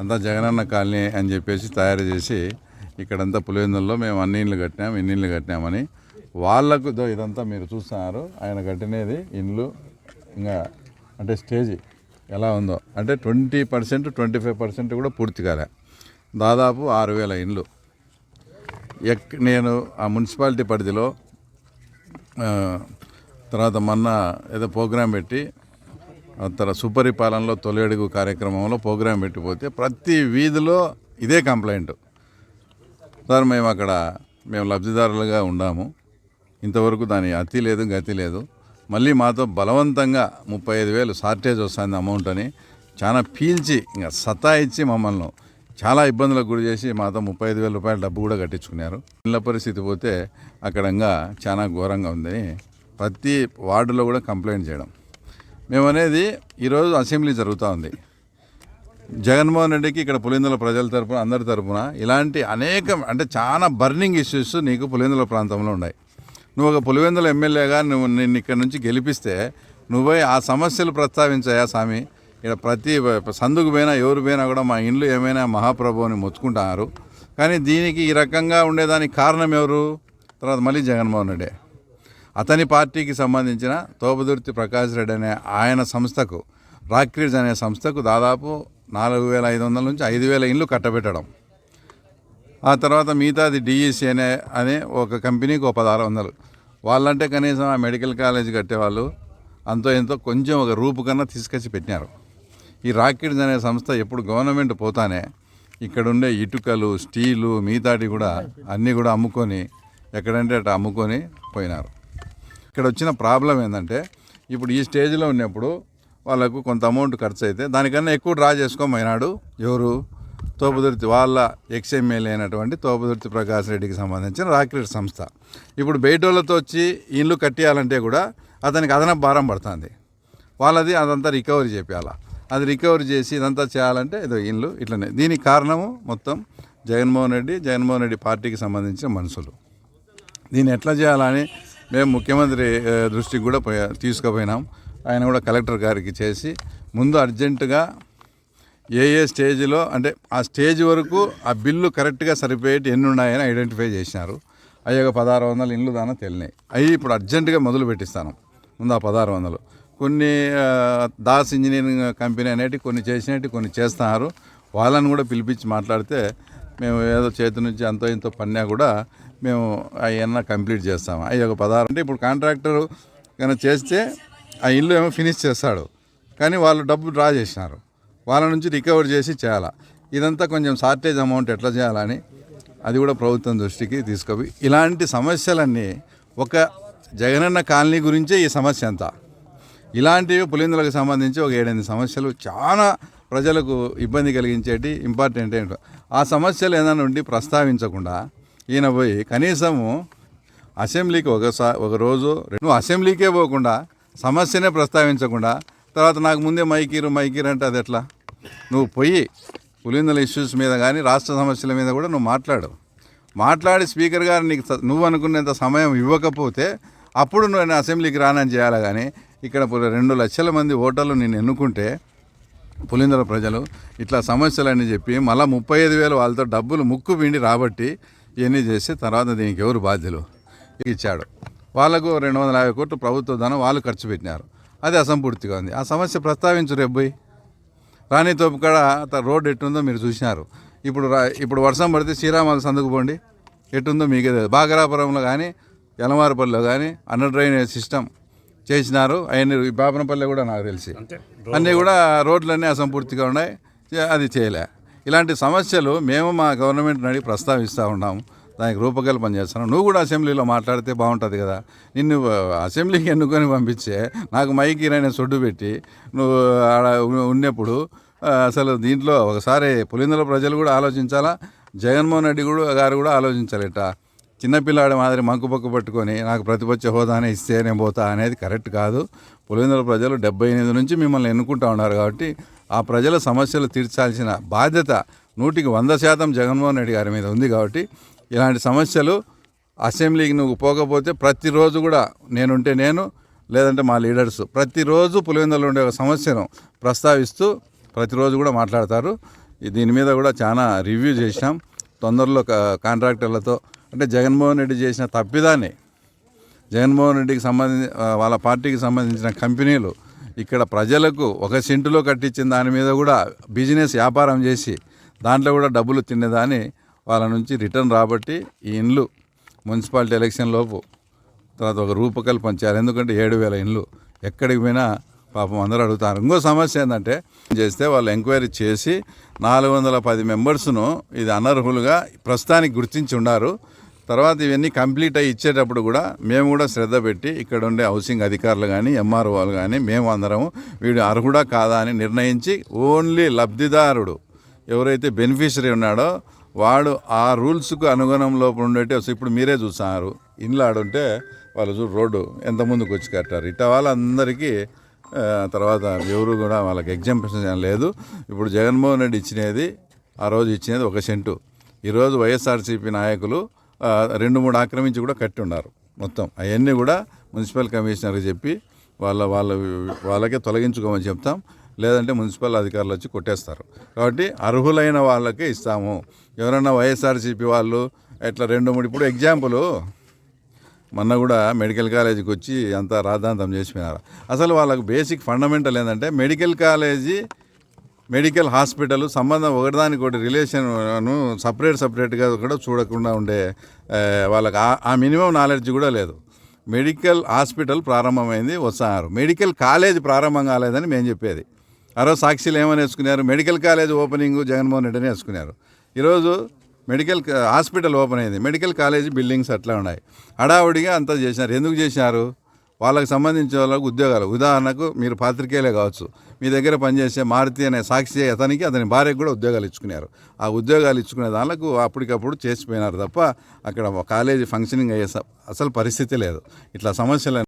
అంతా జగనన్న కాలనీ అని చెప్పేసి తయారు చేసి ఇక్కడంతా పులివెందుల్లో మేము అన్ని ఇండ్లు కట్టినాం ఇన్ని కట్టినామని. వాళ్ళకు ఇదంతా మీరు చూస్తున్నారు ఆయన కట్టినది ఇండ్లు ఇంకా అంటే స్టేజీ ఎలా ఉందో. అంటే twenty percent twenty five percent కూడా పూర్తి కాలే. దాదాపు ఆరు వేల ఇండ్లు. ఎక్ నేను ఆ మున్సిపాలిటీ పరిధిలో తర్వాత మొన్న ఏదో ప్రోగ్రాం పెట్టి తన సుపరిపాలనలో తొలి అడుగు కార్యక్రమంలో ప్రోగ్రాం పెట్టిపోతే ప్రతి వీధిలో ఇదే కంప్లైంట్. సార్ మేము అక్కడ మేము లబ్ధిదారులుగా ఉన్నాము. ఇంతవరకు దాని అతి లేదు గతి లేదు. మళ్ళీ మాతో బలవంతంగా ముప్పై ఐదు వేలు షార్టేజ్ వస్తుంది అమౌంట్ అని చాలా పీల్చి ఇంకా సతాయిచ్చి మమ్మల్ని చాలా ఇబ్బందులకు గురి చేసి మాతో ముప్పై ఐదు వేల రూపాయల డబ్బు కూడా కట్టించుకున్నారు. ఇళ్ళ పరిస్థితి పోతే అక్కడ ఇంకా చాలా ఘోరంగా ఉందని ప్రతి వార్డులో కూడా కంప్లైంట్ చేయడం. మేము అనేది ఈరోజు అసెంబ్లీ జరుగుతూ ఉంది. జగన్మోహన్ రెడ్డికి ఇక్కడ పులిందుల ప్రజల తరపున అందరి తరపున ఇలాంటి అనేక అంటే చాలా బర్నింగ్ ఇష్యూస్ నీకు పులివెందుల ప్రాంతంలో ఉన్నాయి. నువ్వు ఒక పులివెందుల ఎమ్మెల్యేగా నువ్వు నిన్ను ఇక్కడ నుంచి గెలిపిస్తే నువ్వే ఆ సమస్యలు ప్రస్తావించాయా స్వామి? ఇక్కడ ప్రతి సందుకు పోయినా ఎవరు పోయినా కూడా మా ఇండ్లు ఏమైనా మహాప్రభువుని మొత్తుకుంటున్నారు. కానీ దీనికి ఈ రకంగా ఉండేదానికి కారణం ఎవరు? తర్వాత మళ్ళీ జగన్మోహన్ రెడ్డి. అతని పార్టీకి సంబంధించిన తోపదుర్తి ప్రకాష్ రెడ్డి అనే ఆయన సంస్థకు రాక్రీడ్స్ అనే సంస్థకు దాదాపు నాలుగు వేల ఐదు వందల నుంచి ఐదు వేల ఇండ్లు కట్టబెట్టడం. ఆ తర్వాత మిగతాది డిఈసి అనే అనే ఒక కంపెనీకి ఒక పదహారు వందలు. వాళ్ళంటే కనీసం ఆ మెడికల్ కాలేజ్ కట్టేవాళ్ళు అంతో ఎంతో కొంచెం ఒక రూపు కన్నా తీసుకొచ్చి పెట్టినారు. ఈ రాకెట్స్ అనే సంస్థ ఎప్పుడు గవర్నమెంట్ పోతానే ఇక్కడ ఉండే ఇటుకలు స్టీలు మిగతాటి కూడా అన్నీ కూడా అమ్ముకొని ఎక్కడంటే అటు అమ్ముకొని పోయినారు. ఇక్కడ వచ్చిన ప్రాబ్లం ఏంటంటే ఇప్పుడు ఈ స్టేజ్లో ఉన్నప్పుడు వాళ్ళకు కొంత అమౌంట్ ఖర్చు అయితే దానికన్నా ఎక్కువ డ్రా చేసుకోమైనాడు ఎవరు? తోపుదుర్తి వాళ్ళ ఎక్స్ఎమ్మెల్యే అయినటువంటి తోపుదుర్తి ప్రకాష్ రెడ్డికి సంబంధించిన రాకెట్ సంస్థ. ఇప్పుడు బయట వాళ్ళతో వచ్చి ఇల్లు కట్టేయాలంటే కూడా అతనికి అదనపు భారం పడుతుంది. వాళ్ళది అదంతా రికవరీ చేయాల అది రికవరీ చేసి ఇదంతా చేయాలంటే ఏదో ఇల్లు ఇట్లనే. దీనికి కారణము మొత్తం జగన్మోహన్ రెడ్డి జగన్మోహన్ రెడ్డి పార్టీకి సంబంధించిన మనుషులు. దీన్ని ఎట్లా చేయాలని మేము ముఖ్యమంత్రి దృష్టికి కూడా పోయా తీసుకుపోయినాం. ఆయన కూడా కలెక్టర్ గారికి చేసి ముందు అర్జెంటుగా ఏ ఏ స్టేజ్లో అంటే ఆ స్టేజ్ వరకు ఆ బిల్లు కరెక్ట్గా సరిపోయేటి ఎన్ని ఉన్నాయని ఐడెంటిఫై చేసినారు. అయ్యాక పదహారు వందలు ఇండ్లు దాకా తెలినాయి. అవి ఇప్పుడు అర్జెంటుగా మొదలు పెట్టిస్తాను. ముందు ఆ పదహారు వందలు. కొన్ని దాస్ ఇంజనీరింగ్ కంపెనీ అనేటి కొన్ని చేసినట్టు కొన్ని చేస్తున్నారు. వాళ్ళని కూడా పిలిపించి మాట్లాడితే మేము ఏదో చేతి నుంచి అంతో ఇంతో పన్నా కూడా మేము అవన్నీ కంప్లీట్ చేస్తాము అవి ఒక పదహారు అంటే ఇప్పుడు కాంట్రాక్టర్ కనుక చేస్తే ఆ ఇల్లు ఏమో ఫినిష్ చేస్తాడు. కానీ వాళ్ళు డబ్బు డ్రా చేసినారు. వాళ్ళ నుంచి రికవర్ చేసి చేయాలా. ఇదంతా కొంచెం షార్టేజ్ అమౌంట్ ఎట్లా చేయాలని అది కూడా ప్రభుత్వం దృష్టికి తీసుకుపోయి ఇలాంటి సమస్యలన్నీ ఒక జగనన్న కాలనీ గురించే ఈ సమస్య అంతా. ఇలాంటివి పులిందులకు సంబంధించి ఒక ఏడెనిమిది సమస్యలు చాలా ప్రజలకు ఇబ్బంది కలిగించేటి ఇంపార్టెంట్ ఏంటో. ఆ సమస్యలు ఏదైనా ఉండి ప్రస్తావించకుండా ఈయన పోయి కనీసము అసెంబ్లీకి ఒకసారి ఒక రోజు నువ్వు అసెంబ్లీకే పోకుండా సమస్యనే ప్రస్తావించకుండా తర్వాత నాకు ముందే మైకీరు మైకీరు అంటే అది ఎట్లా? నువ్వు పోయి పులిందల ఇష్యూస్ మీద కానీ రాష్ట్ర సమస్యల మీద కూడా నువ్వు మాట్లాడు. మాట్లాడి స్పీకర్ గారు నీకు నువ్వు అనుకున్నంత సమయం ఇవ్వకపోతే అప్పుడు నువ్వు నేను అసెంబ్లీకి రానని చేయాలి కానీ ఇక్కడ రెండు లక్షల మంది ఓటర్లు నేను ఎన్నుకుంటే పులిందల ప్రజలు ఇట్లా సమస్యలని చెప్పి మళ్ళీ ముప్పై ఐదు వేలు వాళ్ళతో డబ్బులు ముక్కు పిండి రాబట్టి ఇవన్నీ చేసి తర్వాత దీనికి ఎవరు బాధ్యులు? ఇచ్చాడు. వాళ్ళకు రెండు వందల యాభై కోట్లు ప్రభుత్వ ధనం వాళ్ళు ఖర్చు పెట్టినారు. అది అసంపూర్తిగా ఉంది. ఆ సమస్య ప్రస్తావించు రేబ్బోయ్ రాణి తోపు కాడ రోడ్డు ఎట్టుందో మీరు చూసినారు. ఇప్పుడు రా ఇప్పుడు వర్షం పడితే శ్రీరామాలు సందుకు పోండి. ఎట్టుందో మీకే తెలియదు బాగరాపురంలో కానీ యలమారపల్లిలో కానీ అండర్ డ్రైనేజ్ సిస్టమ్ చేసినారు. అవన్నీ ఈ బాపనపల్లి కూడా నాకు తెలిసి. అన్నీ కూడా రోడ్లన్నీ అసంపూర్తిగా ఉన్నాయి. అది చేయలే. ఇలాంటి సమస్యలు మేము మా గవర్నమెంట్ అడిగి ప్రస్తావిస్తూ ఉన్నాము దానికి రూపకల్పన చేస్తున్నాం. నువ్వు కూడా అసెంబ్లీలో మాట్లాడితే బాగుంటుంది కదా. నిన్ను అసెంబ్లీకి ఎన్నుకొని పంపించే నాకు మైకి అనే సొడ్డు పెట్టి నువ్వు ఆడ ఉన్నప్పుడు అసలు దీంట్లో ఒకసారి పులిందల ప్రజలు కూడా ఆలోచించాలా? జగన్మోహన్ రెడ్డి కూడా గారు కూడా ఆలోచించాలిట. చిన్నపిల్లాడి మాదిరి మంకు పక్కు పట్టుకొని నాకు ప్రతిపక్ష హోదానే ఇస్తే నేను పోతా అనేది కరెక్ట్ కాదు. పులివెందుల ప్రజలు డెబ్బై ఎనిమిది నుంచి మిమ్మల్ని ఎన్నుకుంటా ఉన్నారు కాబట్టి ఆ ప్రజల సమస్యలు తీర్చాల్సిన బాధ్యత నూటికి వంద శాతం జగన్మోహన్ రెడ్డి గారి మీద ఉంది కాబట్టి ఇలాంటి సమస్యలు అసెంబ్లీకి నువ్వు పోకపోతే ప్రతిరోజు కూడా నేనుంటే నేను లేదంటే మా లీడర్స్ ప్రతిరోజు పులివెందులో ఉండే ఒక సమస్యను ప్రస్తావిస్తూ ప్రతిరోజు కూడా మాట్లాడతారు. దీని మీద కూడా చాలా రివ్యూ చేసినాం. తొందరలో కా- కాంట్రాక్టర్లతో అంటే జగన్మోహన్ రెడ్డి చేసిన తప్పిదాన్ని జగన్మోహన్ రెడ్డికి సంబంధించి వాళ్ళ పార్టీకి సంబంధించిన కంపెనీలు ఇక్కడ ప్రజలకు ఒక సెంటులో కట్టించిన దాని మీద కూడా బిజినెస్ వ్యాపారం చేసి దాంట్లో కూడా డబ్బులు తినేదాన్ని వాళ్ళ నుంచి రిటర్న్ రాబట్టి ఈ ఇండ్లు మున్సిపాలిటీ ఎలక్షన్ లోపు తర్వాత ఒక రూపకల్పన చేయాలి. ఎందుకంటే ఏడు వేల ఇండ్లు ఎక్కడికి పోయినా పాపం అందరూ అడుగుతారు. ఇంకో సమస్య ఏంటంటే చేస్తే వాళ్ళు ఎంక్వైరీ చేసి నాలుగు వందల పది మెంబర్స్ను ఇది అనర్హులుగా ప్రస్తుతానికి గుర్తించి ఉన్నారు. తర్వాత ఇవన్నీ కంప్లీట్ అయ్యి ఇచ్చేటప్పుడు కూడా మేము కూడా శ్రద్ధ పెట్టి ఇక్కడ ఉండే హౌసింగ్ అధికారులు కానీ ఎంఆర్ఓలు కానీ మేము అందరము వీడు అర్హుడా కాదా అని నిర్ణయించి ఓన్లీ లబ్ధిదారుడు ఎవరైతే బెనిఫిషరీ ఉన్నాడో వాడు ఆ రూల్స్కు అనుగుణంలో ఉండేటి ఇప్పుడు మీరే చూస్తున్నారు. ఇండ్లు ఆడుంటే వాళ్ళు చూ రోడ్డు ఎంత ముందుకు వచ్చి కట్టారు. ఇట్లా వాళ్ళందరికీ తర్వాత ఎవరు కూడా వాళ్ళకి ఎగ్జాంపుల్స్ లేదు. ఇప్పుడు జగన్మోహన్ రెడ్డి ఇచ్చినది ఆ రోజు ఇచ్చినది ఒక సెంటు. ఈరోజు వైఎస్ఆర్సీపీ నాయకులు రెండు మూడు ఆక్రమించి కూడా కట్టి ఉన్నారు మొత్తం. అవన్నీ కూడా మున్సిపల్ కమిషనర్కి చెప్పి వాళ్ళ వాళ్ళ వాళ్ళకే తొలగించుకోమని చెప్తాం. లేదంటే మున్సిపల్ అధికారులు వచ్చి కొట్టేస్తారు. కాబట్టి అర్హులైన వాళ్ళకే ఇస్తాము. ఎవరైనా వైఎస్ఆర్సీపీ వాళ్ళు ఇట్లా రెండు మూడు ఇప్పుడు ఎగ్జాంపుల్ మొన్న కూడా మెడికల్ కాలేజీకి వచ్చి అంతా రాద్ధాంతం చేసిపోయినారు అసలు వాళ్ళకు బేసిక్ ఫండమెంటల్ ఏంటంటే మెడికల్ కాలేజీ మెడికల్ హాస్పిటల్ సంబంధం ఒకటిదానికి ఒకటి సపరేట్ సపరేట్గా కూడా చూడకుండా ఉండే వాళ్ళకి ఆ- మినిమం నాలెడ్జ్ కూడా లేదు. మెడికల్ హాస్పిటల్ ప్రారంభమైంది వస్తున్నారు మెడికల్ కాలేజ్ ప్రారంభం కాలేదని మేము చెప్పేది. ఆ రోజు ఏమని వేసుకున్నారు? మెడికల్ కాలేజ్ ఓపెనింగ్ జగన్మోహన్ రెడ్డిని వేసుకున్నారు. ఈరోజు మెడికల్ హాస్పిటల్ ఓపెన్ అయింది. మెడికల్ కాలేజ్ బిల్డింగ్స్ అట్లా ఉన్నాయి. హడావుడిగా అంతా చేసినారు. ఎందుకు చేసినారు? వాళ్ళకి సంబంధించిన వాళ్ళకు ఉద్యోగాలు. ఉదాహరణకు మీరు పాత్రికేయులే కావచ్చు. మీ దగ్గర పనిచేసే మారుతి అనే సాక్షి అతనికి అతని భార్యకు కూడా ఉద్యోగాలు ఇచ్చుకున్నారు. ఆ ఉద్యోగాలు ఇచ్చుకునే దానికి అప్పటికప్పుడు చేసిపోయినారు తప్ప అక్కడ కాలేజీ ఫంక్షనింగ్ అయ్యే అసలు పరిస్థితి లేదు. ఇట్లా సమస్యలు